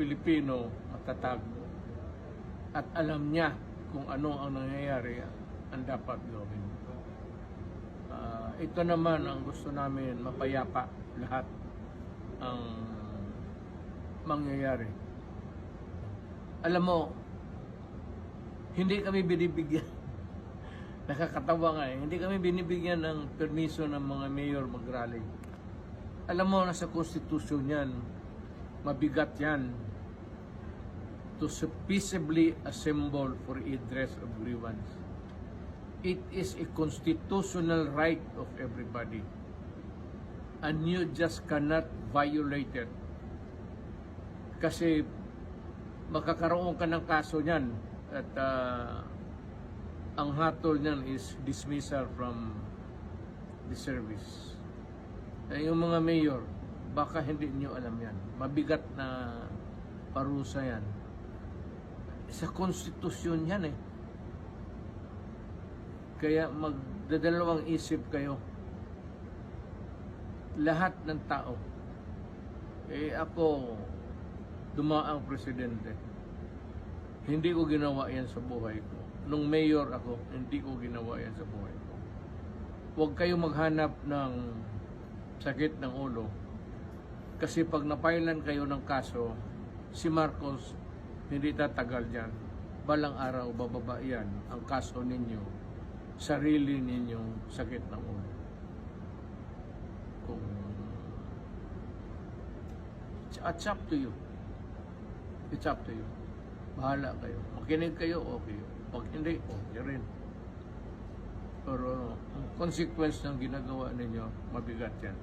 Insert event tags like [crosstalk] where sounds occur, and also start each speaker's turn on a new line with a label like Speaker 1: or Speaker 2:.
Speaker 1: Pilipino matatag at alam niya kung ano ang nangyayari ang dapat gawin. Ah, ito naman ang gusto namin mapayapa lahat ang mangyayari. Alam mo, hindi kami binibigyan. [laughs] Nakakatawa nga eh. Hindi kami binibigyan ng permiso ng mga mayor mag-rally. Alam mo, nasa konstitusyon yan. Mabigat yan to peaceably assemble for redress of grievance. It is a constitutional right of everybody. And you just cannot violate it. Kasi makakaroon ka ng kaso niyan at ah, ang hatol niyan is dismissal from the service. Eh, yung mga mayor, baka hindi niyo alam yan. Mabigat na parusa yan. Sa konstitusyon yan eh. Kaya magdadalawang isip kayo. Lahat ng tao. Eh ako, dumaang presidente. Hindi ko ginawa yan sa buhay ko. Nung mayor ako, hindi ko ginawa yan sa buhay ko. Huwag kayo maghanap ng sakit ng ulo. Kasi pag napailan kayo ng kaso, si Marcos hindi tatagal dyan. Balang araw, bababa yan ang kaso ninyo. Sarili ninyong sakit ng ulo. Kung... It's up to you. It's up to you. Bahala kayo. Makinig kayo, okay. Pag hindi, okay rin. Pero ang consequence ng ginagawa ninyo, mabigat yan.